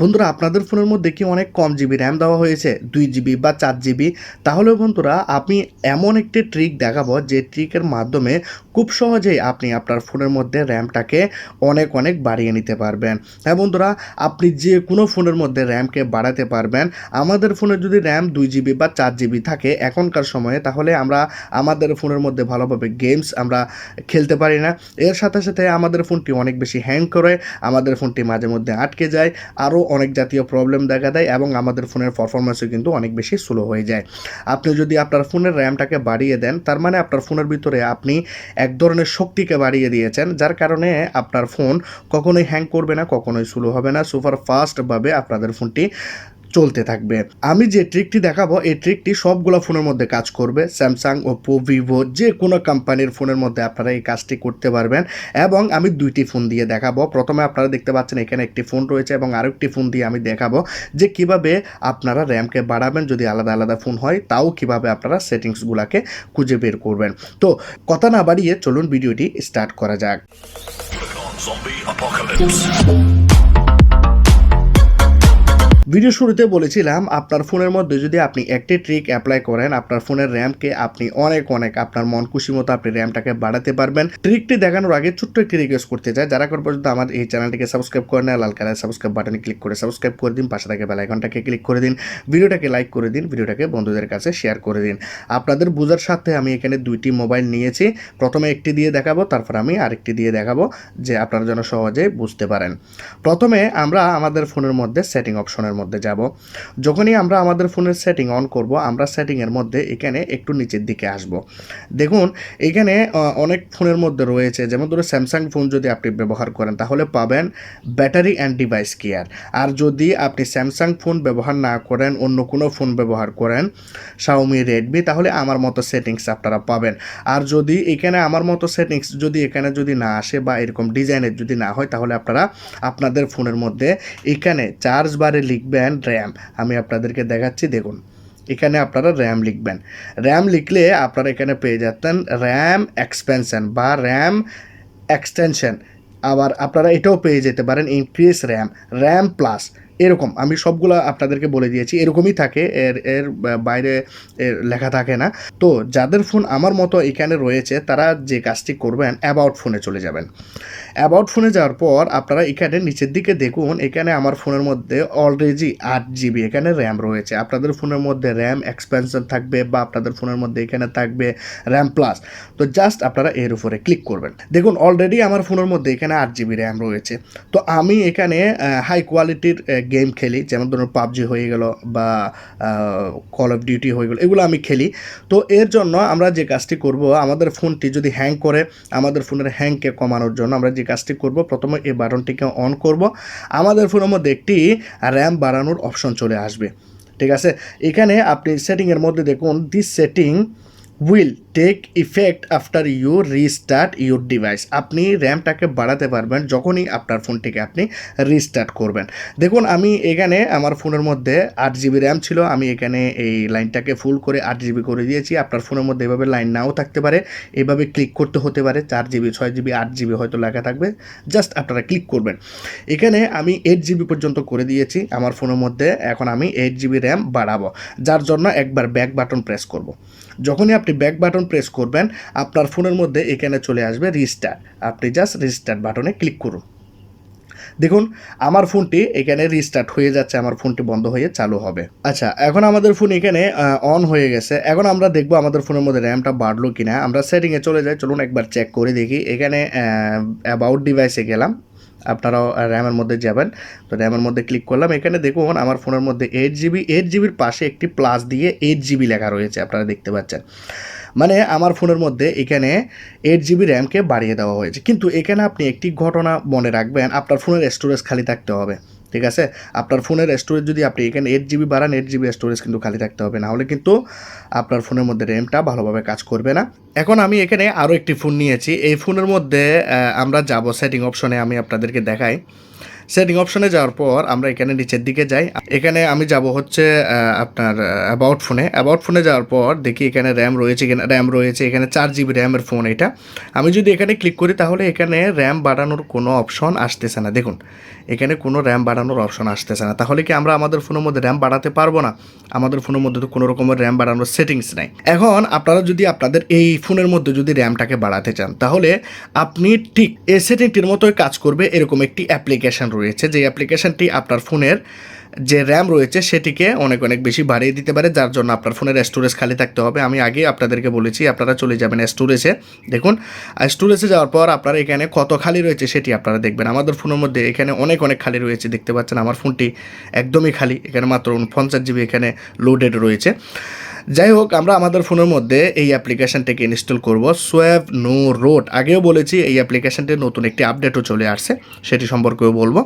বন্ধুরা, আপনাদের ফোনের মধ্যে কি অনেক কম জিবি র্যাম দেওয়া হয়েছে? দুই জিবি বা চার জিবি? তাহলে বন্ধুরা, আপনি এমন একটি ট্রিক দেখাবো যে ট্রিকের মাধ্যমে খুব সহজেই আপনি আপনার ফোনের মধ্যে র্যামটাকে অনেক অনেক বাড়িয়ে নিতে পারবেন। হ্যাঁ বন্ধুরা, আপনি যে কোনো ফোনের মধ্যে র্যামকে বাড়াতে পারবেন। আমাদের ফোনে যদি র্যাম দুই জিবি বা চার জিবি থাকে এখনকার সময়ে, তাহলে আমরা আমাদের ফোনের মধ্যে ভালোভাবে গেমস আমরা খেলতে পারি না। এর সাথে সাথে আমাদের ফোনটি অনেক বেশি হ্যাং করে, আমাদের ফোনটি মাঝে মধ্যে আটকে যায়, আরও অনেক জাতীয় প্রবলেম দেখা দেয় এবং আমাদের ফোনের পারফরমেন্সও কিন্তু অনেক বেশি স্লো হয়ে যায়। আপনি যদি আপনার ফোনের র্যামটাকে বাড়িয়ে দেন, তার মানে আপনার ফোনের ভিতরে আপনি এক ধরনের শক্তিকে বাড়িয়ে দিয়েছেন, যার কারণে আপনার ফোন কখনোই হ্যাং করবে না, কখনোই স্লো হবে না। সুপার ফাস্টভাবে আপনাদের ফোনটি চলতে থাকবে। আমি যে ট্রিকটি দেখাবো, এই ট্রিকটি সবগুলো ফোনের মধ্যে কাজ করবে। স্যামসাং ওপো ভিভো যে কোনো কোম্পানির ফোনের মধ্যে আপনারা এই কাজটি করতে পারবেন। এবং আমি দুইটি ফোন দিয়ে দেখাবো। প্রথমে আপনারা দেখতে পাচ্ছেন এখানে একটি ফোন রয়েছে এবং আরেকটি ফোন দিয়ে আমি দেখাবো যে কীভাবে আপনারা র্যামকে বাড়াবেন যদি আলাদা আলাদা ফোন হয়, তাও কীভাবে আপনারা সেটিংসগুলোকে খুঁজে বের করবেন। তো কথা না বাড়িয়ে চলুন ভিডিওটি স্টার্ট করা যাক. ভিডিও শুরুতে বলেছিলাম, আপনার ফোনের মধ্যে যদি আপনি একটি ট্রিক অ্যাপ্লাই করেন, আপনার ফোনের র্যামকে আপনি অনেক অনেক আপনার মন খুশি মতো আপনি র্যামটাকে বাড়াতে পারবেন। ট্রিকটি দেখানোর আগে ছোট্ট একটি রিকোয়েস্ট করতে চাই। যারা কোন পর্যন্ত আমার এই চ্যানেলটিকে সাবস্ক্রাইব করে নেয় লাল কালার সাবস্ক্রাইব বাটনে ক্লিক করে সাবস্ক্রাইব করে দিন, পাশে থাকে বেল আইকনটাকে ক্লিক করে দিন। ভিডিওটাকে লাইক করে দিন, ভিডিওটাকে বন্ধুদের কাছে শেয়ার করে দিন। আপনাদের বোঝার সাথে আমি এখানে দুইটি মোবাইল নিয়েছি। প্রথমে একটি দিয়ে দেখাবো, তারপর আমি আরেকটি দিয়ে দেখাবো, যে আপনারা যেন সহজে বুঝতে পারেন। প্রথমে আমরা আমাদের ফোনের মধ্যে সেটিং অপশনের মধ্যে যাব। যখনই আমরা আমাদের ফোনের সেটিং অন করব, আমরা সেটিংয়ের মধ্যে এখানে একটু নিচের দিকে আসব। দেখুন, এখানে অনেক ফোনের মধ্যে রয়েছে, যেমন ধরো স্যামসাং ফোন যদি আপনি ব্যবহার করেন, তাহলে পাবেন ব্যাটারি অ্যান্ড ডিভাইস কেয়ার আর যদি আপনি স্যামসাং ফোন ব্যবহার না করেন, অন্য কোনো ফোন ব্যবহার করেন শাওমি রেডমি তাহলে আমার মতো সেটিংস আপনারা পাবেন। আর যদি এখানে আমার মতো সেটিংস যদি এখানে যদি না আসে বা এরকম ডিজাইনের যদি না হয়, তাহলে আপনারা আপনাদের ফোনের মধ্যে এখানে চার্জ বারে লিখবেন র্যাম। আমি আপনাদেরকে দেখাচ্ছি, দেখুন। এখানে আপনারা র্যাম লিখবেন। র্যাম লিখলে আপনারা এখানে পেয়ে যাচ্ছেন র্যাম এক্সপেনশন বা র্যাম এক্সটেনশন। আবার আপনারা এটাও পেয়ে যেতে পারেন ইনক্রিজ র্যাম। RAM plus. এরকম, আমি সবগুলো আপনাদেরকে বলে দিয়েছি, এরকমই থাকে, এর এর বাইরে এর লেখা থাকে না। তো যাদের ফোন আমার মতো এখানে রয়েছে, তারা যে কাজটি করবেন, অ্যাবাউট ফোনে চলে যাবেন। অ্যাবাউট ফোনে যাওয়ার পর আপনারা এখানে নিচের দিকে দেখুন, এখানে আমার ফোনের মধ্যে অলরেডি আট জিবি এখানে র্যাম রয়েছে। আপনাদের ফোনের মধ্যে র্যাম এক্সপেনশন থাকবে বা আপনাদের ফোনের মধ্যে এখানে থাকবে র্যাম প্লাস তো জাস্ট আপনারা এর উপরে ক্লিক করবেন। দেখুন অলরেডি আমার ফোনের মধ্যে এখানে আট জিবি র্যাম রয়েছে। তো আমি এখানে হাই কোয়ালিটির গেম খেলি, যেমন ধরুন পাবজি হয়ে গেল বা কল অফ ডিউটি হয়ে গেলো, এগুলো আমি খেলি। তো এর জন্য আমরা যে কাজটি করব, আমাদের ফোনটি যদি হ্যাং করে, আমাদের ফোনের হ্যাংকে কমানোর জন্য আমরা যে কাজটি করব, প্রথমে এই বাটনটিকে অন করব। আমাদের ফোনের মধ্যে একটি র্যাম বাড়ানোর অপশন চলে আসবে। ঠিক আছে? এখানে আপনি সেটিংয়ের মধ্যে দেখুন this setting will take effect after you restart your device আপনি র্যামটাকে বাড়াতে পারবেন যখনই আপনার ফোনটিকে আপনি রিস্টার্ট করবেন। দেখুন, আমি এখানে আমার ফোনের মধ্যে আট জিবি র্যাম ছিল। আমি এখানে এই লাইনটাকে ফুল করে আট জিবি করে দিয়েছি। আপনার ফোনের মধ্যে এভাবে লাইন নাও থাকতে পারে। এভাবে ক্লিক করতে হতে পারে। চার জিবি ছয় জিবি আট জিবি হয়তো লেখা থাকবে। জাস্ট আপনারা ক্লিক করবেন। এখানে আমি এইট জিবি পর্যন্ত করে দিয়েছি আমার ফোনের মধ্যে। এখন আমি এইট জিবি র্যাম বাড়াবো। যার জন্য একবার ব্যাক বাটন প্রেস করব। যখনই আপনি ব্যাক বাটন প্রেস করবেন, আপনার ফোনের মধ্যে এখানে চলে আসবে রিস্টার্ট আপনি জাস্ট রিস্টার্ট বাটনে ক্লিক করুন। দেখুন, আমার ফোনটি এখানে রিস্টার্ট হয়ে যাচ্ছে, আমার ফোনটি বন্ধ হয়ে চালু হবে। আচ্ছা এখন আমাদের ফোন এখানে অন হয়ে গেছে। এখন আমরা দেখব আমাদের ফোনের মধ্যে র্যামটা বাড়লো কিনা। আমরা সেটিংয়ে চলে যাই, চলুন একবার চেক করে দেখি। এখানে অ্যাবাউট ডিভাইসে গেলাম। আপনারাও র্যামের মধ্যে যাবেন। তো র্যামের মধ্যে ক্লিক করলাম। এখানে দেখুন, আমার ফোনের মধ্যে এইট জিবি এইট জিবির পাশে একটি প্লাস দিয়ে এইট জিবি লেখা রয়েছে, আপনারা দেখতে পাচ্ছেন। মানে আমার ফোনের মধ্যে এখানে এইট জিবি র্যামকে বাড়িয়ে দেওয়া হয়েছে। কিন্তু এখানে আপনি একটি ঘটনা মনে রাখবেন, আপনার ফোনের স্টোরেজ খালি থাকতে হবে। ঠিক আছে? আপনার ফোনের স্টোরেজ যদি আপনি এখানে এইট জিবি বাড়ান এইট জিবি স্টোরেজ কিন্তু খালি থাকতে হবে। না হলে কিন্তু আপনার ফোনের মধ্যে র্যামটা ভালোভাবে কাজ করবে না। এখন আমি এখানে আরও একটি ফোন নিয়েছি। এই ফোনের মধ্যে আমরা যাব সেটিং অপশনে আমি আপনাদেরকে দেখাই। সেটিং অপশনে যাওয়ার পর আমরা এখানে নিচের দিকে যাই। এখানে আমি যাব হচ্ছে আপনার অ্যাবাউট ফোনে অ্যাবাউট ফোনে যাওয়ার পর দেখি এখানে র্যাম রয়েছে এখানে র্যাম রয়েছে, এখানে চার জিবি র্যামের ফোন এটা। আমি যদি এখানে ক্লিক করি তাহলে এখানে র্যাম বাড়ানোর কোনো অপশন আসতেছে না। দেখুন, এখানে কোনো র্যাম বাড়ানোর অপশন আসতেছে না। তাহলে কি আমরা আমাদের ফোনের মধ্যে র্যাম বাড়াতে পারব না? আমাদের ফোনের মধ্যে তো কোনো রকমের র্যাম বাড়ানোর সেটিংস নাই। এখন আপনারা যদি আপনাদের এই ফোনের মধ্যে যদি র্যামটাকে বাড়াতে চান, তাহলে আপনি ঠিক এই সেটিংটির মতোই কাজ করবে এরকম একটি অ্যাপ্লিকেশন রয়েছে, যে অ্যাপ্লিকেশনটি আপনার ফোনের যে র্যাম রয়েছে সেটিকে অনেক অনেক বেশি বাড়িয়ে দিতে পারে, যার জন্য আপনার ফোনের স্টোরেজ খালি থাকতে হবে। আমি আগে আপনাদেরকে বলেছি, আপনারা চলে যাবেন স্টোরেজে দেখুন স্টোরেজে যাওয়ার পর আপনারা এখানে কত খালি রয়েছে সেটি আপনারা দেখবেন। আমাদের ফোনের মধ্যে এখানে অনেক অনেক খালি রয়েছে, দেখতে পাচ্ছেন আমার ফোনটি একদমই খালি। এখানে মাত্র পঞ্চাশ জিবি এখানে লোডেড রয়েছে। যাই হোক আমরা আমাদের ফোনের মধ্যে এই অ্যাপ্লিকেশানটিকে ইনস্টল করব, সোয়াব নো রোড। আগেও বলেছি, এই অ্যাপ্লিকেশানটি নতুন একটি আপডেটও চলে আসছে, সেটি সম্পর্কেও বলব।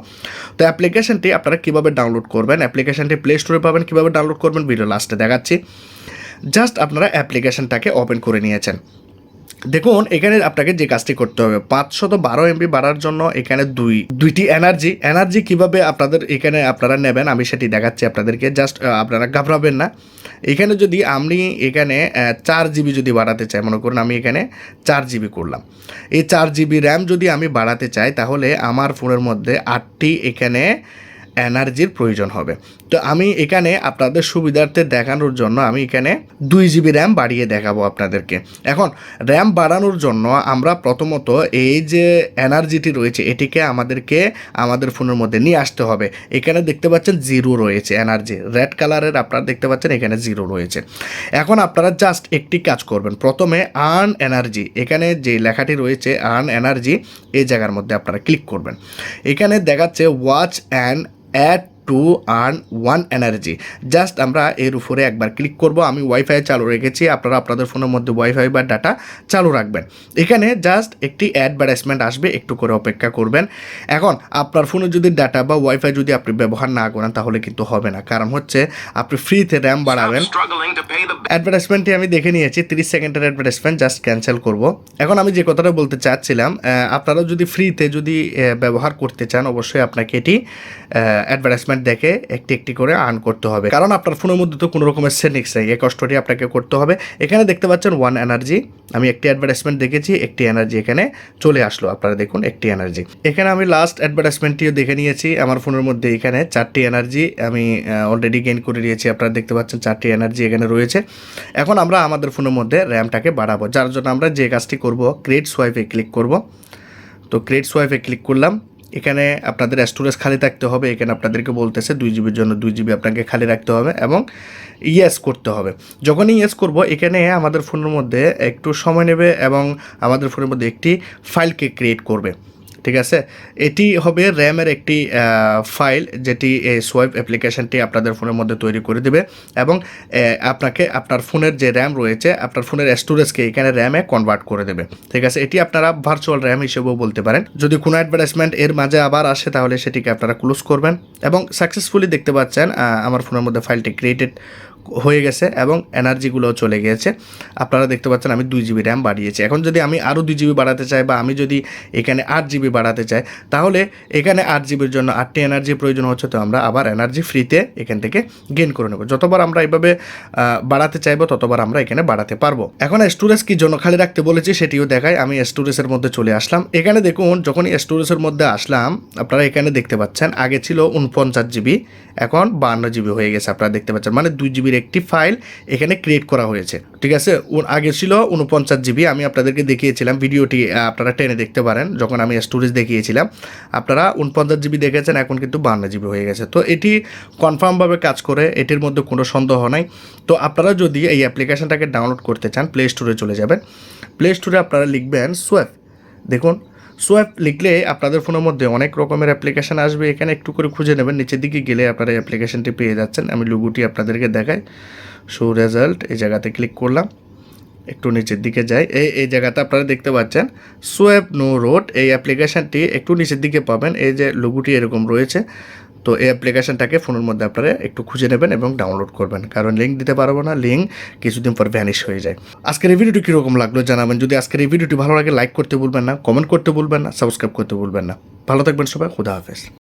তো অ্যাপ্লিকেশানটি আপনারা কীভাবে ডাউনলোড করবেন, অ্যাপ্লিকেশানটি প্লে স্টোরে পাবেন, কীভাবে ডাউনলোড করবেন, ভিডিও লাস্টে দেখাচ্ছি। জাস্ট আপনারা অ্যাপ্লিকেশানটাকে ওপেন করে নিয়েছেন। দেখুন, এখানে আপনাকে যে কাজটি করতে হবে, পাঁচশত বারো এমবি বাড়ার জন্য এখানে দুই, দুইটি এনার্জি এনার্জি কীভাবে আপনাদের এখানে আপনারা নেবেন, আমি সেটি দেখাচ্ছি আপনাদেরকে জাস্ট আপনারা ঘাবড়াবেন না। এখানে যদি আমি এখানে চার জিবি যদি বাড়াতে চাই, মনে করুন আমি এখানে চার জিবি করলাম। এই চার জিবি র্যাম যদি আমি বাড়াতে চাই, তাহলে আমার ফোনের মধ্যে আটটি এখানে এনার্জির প্রয়োজন হবে। তো আমি এখানে আপনাদের সুবিধার্থে দেখানোর জন্য আমি এখানে দুই জিবি র্যাম বাড়িয়ে দেখাবো আপনাদেরকে। এখন, র্যাম বাড়ানোর জন্য আমরা প্রথমত এই যে এনার্জিটি রয়েছে, এটিকে আমাদেরকে আমাদের ফোনের মধ্যে নিয়ে আসতে হবে। এখানে দেখতে পাচ্ছেন জিরো রয়েছে এনার্জি, রেড কালারের আপনারা দেখতে পাচ্ছেন এখানে জিরো রয়েছে। এখন আপনারা জাস্ট একটি কাজ করবেন, প্রথমে আর্ন এনার্জি, এখানে যে লেখাটি রয়েছে আর্ন এনার্জি, এই জায়গার মধ্যে আপনারা ক্লিক করবেন। এখানে দেখাচ্ছে watch and ad to earn one energy. Just আমরা এর উপরে একবার ক্লিক করব। আমি ওয়াইফাই চালু রেখেছি। আপনারা আপনাদের ফোনের মধ্যে ওয়াইফাই বা ডাটা চালু রাখবেন। এখানে জাস্ট একটি অ্যাডভার্টাইজমেন্ট আসবে। একটু করে অপেক্ষা করবেন। এখন আপনার ফোনে যদি ডাটা বা ওয়াইফাই যদি আপনি ব্যবহার না করেন, তাহলে কিন্তু হবে না। কারণ হচ্ছে আপনি ফ্রিতে র্যাম বাড়াবেন। অ্যাডভার্টাইজমেন্টটি আমি দেখে নিয়েছি। তিরিশ সেকেন্ডের অ্যাডভার্টাইজমেন্ট জাস্ট ক্যান্সেল করব। এখন আমি যে কথাটা বলতে চাচ্ছিলাম আপনারা যদি ফ্রিতে যদি ব্যবহার করতে চান, অবশ্যই আপনাকে এটি অ্যাডভার্টাইজমেন্ট দেখে একটি একটি করে আর্ন করতে হবে। কারণ আপনার ফোনের মধ্যে তো কোনো রকমের সেটিংস নেই। এই কষ্টটি আপনাকে করতে হবে। এখানে দেখতে পাচ্ছেন ওয়ান এনার্জি আমি একটি অ্যাডভার্টাইজমেন্ট দেখেছি, একটি এনার্জি এখানে চলে আসলো। আপনারা দেখুন, একটি এনার্জি এখানে আমি লাস্ট অ্যাডভার্টাইজমেন্টটিও দেখে নিয়েছি। আমার ফোনের মধ্যে এখানে চারটি এনার্জি আমি অলরেডি গেইন করে নিয়েছি। আপনারা দেখতে পাচ্ছেন চারটি এনার্জি এখানে রয়েছে। এখন আমরা আমাদের ফোনের মধ্যে র্যামটাকে বাড়াবো। যার জন্য আমরা যে কাজটি করব ক্রিয়েট সোয়াইপে ক্লিক করব। তো ক্রিয়েট সোয়াইপে ক্লিক করলাম। এখানে আপনাদের স্টোরেজ খালি থাকতে হবে। এখানে আপনাদেরকে বলতেছে দুই জিবির জন্য দুই জিবি আপনাকে খালি রাখতে হবে এবং ইয়েস করতে হবে। যখনই ইয়েস করব, এখানে আমাদের ফোনের মধ্যে একটু সময় নেবে এবং আমাদের ফোনের মধ্যে একটি ফাইলকে ক্রিয়েট করবে। ঠিক আছে? এটি হবে র্যামের একটি ফাইল যেটি এই সোয়াইপ অ্যাপ্লিকেশনটি আপনাদের ফোনের মধ্যে তৈরি করে দেবে এবং আপনাকে আপনার ফোনের যে র্যাম রয়েছে, আপনার ফোনের স্টোরেজকে এখানে র্যামে কনভার্ট করে দেবে। ঠিক আছে? এটি আপনারা ভার্চুয়াল র্যাম হিসেবেও বলতে পারেন। যদি কোনো অ্যাডভার্টাইজমেন্ট এর মাঝে আবার আসে, তাহলে সেটিকে আপনারা ক্লোজ করবেন এবং সাকসেসফুলি দেখতে পাচ্ছেন আমার ফোনের মধ্যে ফাইলটি ক্রিয়েটেড হয়ে গেছে এবং এনার্জিগুলোও চলে গিয়েছে। আপনারা দেখতে পাচ্ছেন আমি দুই জিবি র্যাম বাড়িয়েছি। এখন যদি আমি আরও দুই জিবি বাড়াতে চাই বা আমি যদি এখানে আট জিবি বাড়াতে চাই, তাহলে এখানে আট জিবির জন্য আটটি এনার্জি প্রয়োজন হচ্ছে, তো আমরা আবার এনার্জি ফ্রিতে এখান থেকে গেন করে নেব। যতবার আমরা এইভাবে বাড়াতে চাইব, ততবার আমরা এখানে বাড়াতে পারব। এখন স্টোরেজ কি জন্য খালি রাখতে বলেছি সেটিও দেখায় আমি স্টোরেজের মধ্যে চলে আসলাম। এখানে দেখুন, যখন স্টোরেজের মধ্যে আসলাম, আপনারা এখানে দেখতে পাচ্ছেন, আগে ছিল উনপঞ্চাশ জিবি, এখন বান্ন জিবি হয়ে গেছে, আপনারা দেখতে পাচ্ছেন। মানে দুই জিবির একটি ফাইল এখানে ক্রিয়েট করা হয়েছে। ঠিক আছে? আগে ছিল উনপঞ্চাশ জিবি। আমি আপনাদেরকে দেখিয়েছিলাম ভিডিওটি আপনারা টেনে দেখতে পারেন। যখন আমি স্টোরেজ দেখিয়েছিলাম, আপনারা উনপঞ্চাশ জিবি দেখেছেন, এখন কিন্তু বান্ন জিবি হয়ে গেছে। তো এটি কনফার্মভাবে কাজ করে, এটির মধ্যে কোনো সন্দেহ নাই। তো আপনারা যদি এই অ্যাপ্লিকেশনটাকে ডাউনলোড করতে চান প্লে স্টোরে চলে যাবেন। প্লে স্টোরে আপনারা লিখবেন সোয়াপ দেখুন সোয়াপ লিখলে আপনাদের ফোনের মধ্যে অনেক রকমের অ্যাপ্লিকেশান আসবে। এখানে একটু করে খুঁজে নেবেন, নিচের দিকে গেলে আপনারা অ্যাপ্লিকেশনটি পেয়ে যাচ্ছেন। আমি লুগুটি আপনাদেরকে দেখাই। সো রেজাল্ট এই জায়গাতে ক্লিক করলাম। একটু নিচের দিকে যাই। এই এই জায়গাতে আপনারা দেখতে পাচ্ছেন সোয়েব নো রোড এই অ্যাপ্লিকেশানটি একটু নিচের দিকে পাবেন। এই যে লুগুটি এরকম রয়েছে তো এই অ্যাপ্লিকেশনটাকে ফোনের মধ্যে আপনারা একটু খুঁজে নেবেন এবং ডাউনলোড করবেন। কারণ লিঙ্ক দিতে পারব না লিঙ্ক কিছুদিন পর ভ্যানিশ হয়ে যায়। আজকের এই ভিডিওটি কীরকম লাগল জানাবেন। যদি আজকের এই ভিডিওটি ভালো লাগে লাইক করতে ভুলবেন না কমেন্ট করতে ভুলবেন না সাবস্ক্রাইব করতে ভুলবেন না। ভালো থাকবেন সবাই, খুদা হাফেজ।